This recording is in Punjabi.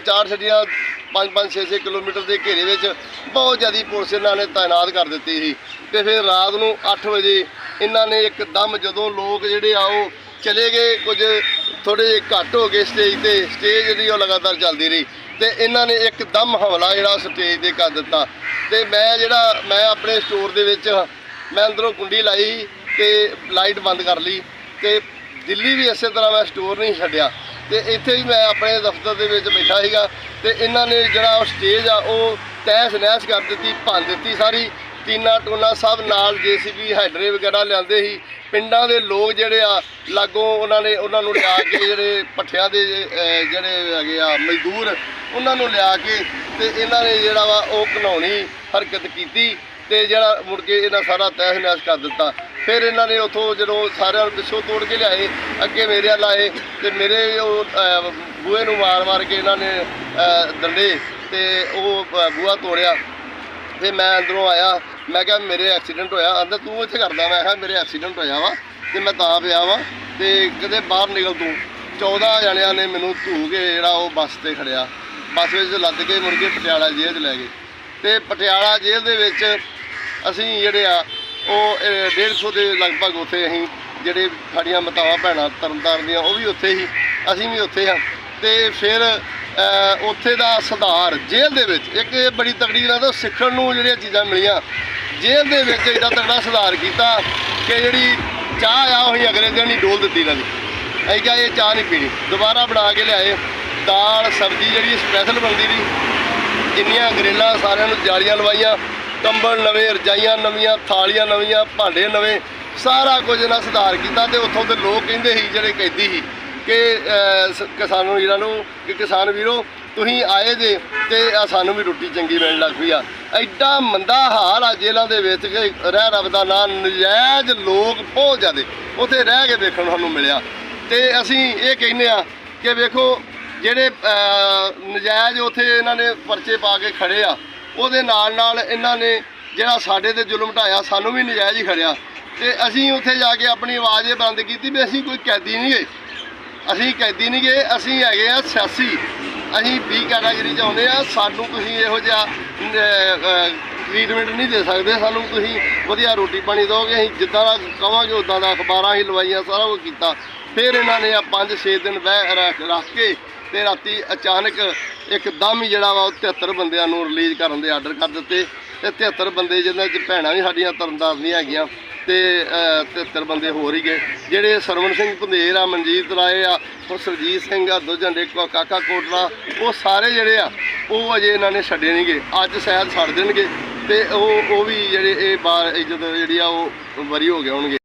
ਚਾਰ ਛੱਡੀਆਂ 5-5 6-6 ਕਿਲੋਮੀਟਰ ਦੇ ਘੇਰੇ ਵਿੱਚ ਬਹੁਤ ਜ਼ਿਆਦੀ ਪੁਲਿਸ ਇਹਨਾਂ ਨੇ ਤਾਇਨਾਤ ਕਰ ਦਿੱਤੀ ਸੀ। ਤੇ ਫਿਰ ਰਾਤ ਨੂੰ 8 ਵਜੇ ਇਹਨਾਂ ਨੇ ਇੱਕਦਮ ਜਦੋਂ ਲੋਕ ਜਿਹੜੇ ਆ ਉਹ ਚਲੇ ਗਏ, ਕੁਝ ਥੋੜੇ ਜਿਹੇ ਘੱਟ ਹੋ ਗਏ ਸਟੇਜ ਤੇ ਸਟੇਜ ਜਿਹੜੀ ਉਹ ਲਗਾਤਾਰ ਚੱਲਦੀ ਰਹੀ। ਤੇ ਇਹਨਾਂ ਨੇ ਇੱਕਦਮ ਹਮਲਾ ਜਿਹੜਾ ਸਟੇਜ ਤੇ ਕਰ ਦਿੱਤਾ। ਤੇ ਮੈਂ ਜਿਹੜਾ, ਮੈਂ ਆਪਣੇ ਸਟੋਰ ਦੇ ਵਿੱਚ ਮੈਂ ਅੰਦਰੋਂ ਕੁੰਡੀ ਲਾਈ ਤੇ ਲਾਈਟ ਬੰਦ ਕਰ ਲਈ। ਤੇ ਦਿੱਲੀ ਵੀ ਇਸੇ ਤਰ੍ਹਾਂ ਮੈਂ ਸਟੋਰ ਨਹੀਂ ਛੱਡਿਆ। ਤੇ ਇੱਥੇ ਹੀ ਮੈਂ ਆਪਣੇ ਦਫ਼ਤਰ ਦੇ ਵਿੱਚ ਬੈਠਾ ਸੀਗਾ ਤੇ ਇਹਨਾਂ ਨੇ ਜਿਹੜਾ ਉਹ ਸਟੇਜ ਆ, ਉਹ ਤਹਿਸ ਨਹਿਸ ਕਰ ਦਿੱਤੀ, ਭੰਨ ਦਿੱਤੀ ਸਾਰੀ। ਟੀਨਾ ਟੋਨਾ ਸਭ ਨਾਲ ਜੀਸੀਬੀ ਹਾਈਡਰੇ ਵਗੈਰਾ ਲਿਆਂਦੇ ਸੀ। ਪਿੰਡਾਂ ਦੇ ਲੋਕ ਜਿਹੜੇ ਆ, ਲਾਗੋਂ ਉਹਨਾਂ ਨੇ, ਉਹਨਾਂ ਨੂੰ ਲਿਆ ਕੇ ਜਿਹੜੇ ਪੱਠਿਆਂ ਦੇ ਜਿਹੜੇ ਹੈਗੇ ਆ, ਮਜ਼ਦੂਰ, ਉਹਨਾਂ ਨੂੰ ਲਿਆ ਕੇ ਤੇ ਇਹਨਾਂ ਨੇ ਜਿਹੜਾ ਵਾ ਉਹ ਘਨਾਉਣੀ ਹਰਕਤ ਕੀਤੀ। ਤੇ ਜਿਹੜਾ ਮੁੜ ਕੇ ਇਹਨਾਂ ਸਾਰਾ ਤਹਿਸ ਨਹਿਸ ਕਰ ਦਿੱਤਾ। ਫਿਰ ਇਹਨਾਂ ਨੇ ਉਥੋਂ ਜਦੋਂ ਸਾਰਿਆਂ ਨੂੰ ਪਿੱਛੋਂ ਤੋੜ ਕੇ ਲਿਆਏ ਅੱਗੇ ਮੇਰੇ ਵੱਲ ਆਏ ਤੇ ਮੇਰੇ ਉਹ ਬੂਹੇ ਨੂੰ ਮਾਰ ਮਾਰ ਕੇ ਇਹਨਾਂ ਨੇ ਅਹ, ਡੰਡੇ ਤੇ ਉਹ ਬੂਹਾ ਤੋੜਿਆ। ਤੇ ਮੈਂ ਅੰਦਰੋਂ ਆਇਆ ਮੈਂ ਕਿਹਾ ਮੇਰੇ ਐਕਸੀਡੈਂਟ ਹੋਇਆ। ਅੰਦਰ ਤੂੰ ਇੱਥੇ ਕਰਦਾ? ਮੈਂ ਕਿਹਾ ਮੇਰੇ ਐਕਸੀਡੈਂਟ ਹੋਇਆ ਵਾ ਤੇ ਮੈਂ ਤਾਂ ਪਿਆ ਵਾ ਤੇ ਕਦੇ ਬਾਹਰ ਨਿਕਲ ਤੂੰ। 14 ਜਣਿਆਂ ਨੇ ਮੈਨੂੰ ਧੂ ਕੇ ਜਿਹੜਾ ਉਹ ਬੱਸ ਤੇ ਖੜਿਆ। ਬੱਸ ਵਿੱਚ ਲੱਦ ਕੇ ਮੁੜ ਕੇ ਪਟਿਆਲਾ ਜੇਲ੍ਹ 'ਚ ਲੈ ਗਏ। ਤੇ ਪਟਿਆਲਾ ਜੇਲ੍ਹ ਦੇ ਵਿੱਚ ਅਸੀਂ ਜਿਹੜੇ ਆ ਉਹ ਅਹ, 150 ਦੇ ਲਗਭਗ ਉੱਥੇ ਅਸੀਂ ਜਿਹੜੇ ਸਾਡੀਆਂ ਮਤਾਵਾਂ ਭੈਣਾਂ ਤਰਨਤਾਰਨ ਦੀਆਂ ਉਹ ਵੀ ਉੱਥੇ ਹੀ ਅਸੀਂ ਵੀ ਉੱਥੇ ਹਾਂ। ਤੇ ਫਿਰ ਉੱਥੇ ਦਾ ਸੁਧਾਰ ਜੇਲ੍ਹ ਦੇ ਵਿੱਚ ਇੱਕ ਇਹ ਬੜੀ ਤਕੜੀ ਨਾਲ ਤਾਂ ਸਿੱਖਣ ਨੂੰ ਜਿਹੜੀਆਂ ਚੀਜ਼ਾਂ ਮਿਲੀਆਂ। ਜੇਲ੍ਹ ਦੇ ਵਿੱਚ ਇਹਦਾ ਤਕੜਾ ਸੁਧਾਰ ਕੀਤਾ ਕਿ ਜਿਹੜੀ ਚਾਹ ਆ ਉਹੀ ਅਗਲੇ ਦਿਨ ਹੀ ਡੋਲ ਦਿੱਤੀ ਇਹਨਾਂ ਦੀ। ਅਸੀਂ ਕਿਹਾ ਇਹ ਚਾਹ ਨਹੀਂ ਪੀਣੀ। ਦੁਬਾਰਾ ਬਣਾ ਕੇ ਲਿਆਏ। ਦਾਲ ਸਬਜ਼ੀ ਜਿਹੜੀ ਸਪੈਸ਼ਲ ਬਣਦੀ ਰਹੀ। ਜਿੰਨੀਆਂ ਗਰੇਲਾਂ ਸਾਰਿਆਂ ਨੂੰ ਜਾਲੀਆਂ ਲਵਾਈਆਂ। ਕੰਬਲ ਨਵੇਂ ਰਜਾਈਆਂ ਨਵੀਆਂ ਥਾਲੀਆਂ ਨਵੀਆਂ ਭਾਂਡੇ ਨਵੇਂ ਸਾਰਾ ਕੁਝ ਇਹਨਾਂ ਸੁਧਾਰ ਕੀਤਾ ਤੇ ਉੱਥੋਂ ਦੇ ਲੋਕ ਕਹਿੰਦੇ ਸੀ ਜਿਹੜੇ ਕੈਦੀ ਸੀ ਕਿ ਅਹ, ਕਿਸਾਨਾਂ ਵੀਰਾਂ ਨੂੰ ਕਿ ਕਿਸਾਨ ਵੀਰੋ ਤੁਸੀਂ ਆਏ ਜੇ ਤੇ ਸਾਨੂੰ ਵੀ ਰੋਟੀ ਚੰਗੀ ਮਿਲਣ ਲੱਗ ਪਈ ਆ। ਐਡਾ ਮੰਦਾ ਹਾਲ ਆ ਜੇਲ੍ਹਾਂ ਦੇ ਵਿੱਚ ਕਿ ਰਹਿ ਰੱਬ ਦਾ ਨਾਂ ਨਜਾਇਜ਼ ਲੋਕ ਬਹੁਤ ਜ਼ਿਆਦੇ ਉੱਥੇ ਰਹਿ ਕੇ ਵੇਖਣ ਨੂੰ ਸਾਨੂੰ ਮਿਲਿਆ। ਤੇ ਅਸੀਂ ਇਹ ਕਹਿੰਦੇ ਆ ਕਿ ਵੇਖੋ ਜਿਹੜੇ ਨਜਾਇਜ਼ ਉੱਥੇ ਇਹਨਾਂ ਨੇ ਪਰਚੇ ਪਾ ਕੇ ਖੜੇ ਆ ਉਹਦੇ ਨਾਲ ਨਾਲ ਇਹਨਾਂ ਨੇ ਜਿਹੜਾ ਸਾਡੇ ਤੇ ਜ਼ੁਲਮ ਢਾਇਆ, ਸਾਨੂੰ ਵੀ ਨਜਾਇਜ਼ ਹੀ ਖੜਿਆ। ਤੇ ਅਸੀਂ ਉੱਥੇ ਜਾ ਕੇ ਆਪਣੀ ਆਵਾਜ਼ ਇਹ ਬੰਦ ਕੀਤੀ ਵੀ ਅਸੀਂ ਕੋਈ ਕੈਦੀ ਨਹੀਂ ਗਏ ਅਸੀਂ ਕੈਦੀ ਨਹੀਂ ਗਏ ਅਸੀਂ ਹੈਗੇ ਆ ਸਿਆਸੀ। ਅਸੀਂ ਬੀ ਕੈਟਾਗਰੀ ਚ ਆਉਂਦੇ ਆ, ਸਾਨੂੰ ਤੁਸੀਂ ਇਹੋ ਜਿਹਾ ਟ੍ਰੀਟਮੈਂਟ ਨਹੀਂ ਦੇ ਸਕਦੇ। ਸਾਨੂੰ ਤੁਸੀਂ ਵਧੀਆ ਰੋਟੀ ਪਾਣੀ ਦਿਓਗੇ, ਅਸੀਂ ਜਿੱਦਾਂ ਦਾ ਕਵਾਂਗੇ ਉਦਾਂ ਦਾ ਅਖਬਾਰਾਂ ਹੀ ਲਵਾਈਆਂ, ਸਾਰਾ ਕੁਝ ਕੀਤਾ। ਫਿਰ ਇਹਨਾਂ ਨੇ ਆ 5-6 ਦਿਨ ਬਹਿ ਰੱਖ ਕੇ ਤੇ ਰਾਤੀ ਅਚਾਨਕ ਇੱਕਦਮ ਹੀ ਜਿਹੜਾ ਵਾ ਉਹ 73 ਬੰਦਿਆਂ ਨੂੰ ਰਿਲੀਜ਼ ਕਰਨ ਦੇ ਆਰਡਰ ਕਰ ਦਿੱਤੇ। ਤੇ 73 ਬੰਦੇ ਜਿਹਨਾਂ ਚ ਭੈਣਾਂ ਵੀ ਸਾਡੀਆਂ ਤਰਨਤਾਰਨ ਦੀਆਂ ਹੈਗੀਆਂ ਤੇ ਅਹ, 73 ਬੰਦੇ ਹੋਰ ਹੀ ਗਏ। ਜਿਹੜੇ ਸਰਵਣ ਸਿੰਘ ਭੰਦੇਰ ਆ ਮਨਜੀਤ ਰਾਏ ਆ ਉਹ ਸਰਜੀਤ ਸਿੰਘ ਆ ਦੋ ਕਾਕਾ ਕੋਟਲਾ ਉਹ ਸਾਰੇ ਜਿਹੜੇ ਆ ਉਹ ਅਜੇ ਇਹਨਾਂ ਨੇ ਛੱਡੇ ਨਹੀਂ ਗਏ। ਅੱਜ ਸ਼ਾਇਦ ਛੱਡ ਦੇਣਗੇ ਤੇ ਉਹ ਉਹ ਵੀ ਜਿਹੜੇ ਇਹ ਬਾਰ ਇੱਜ਼ਤ ਜਿਹੜੀ ਆ ਉਹ ਵਰੀ ਹੋ ਗਏ ਹੋਣਗੇ।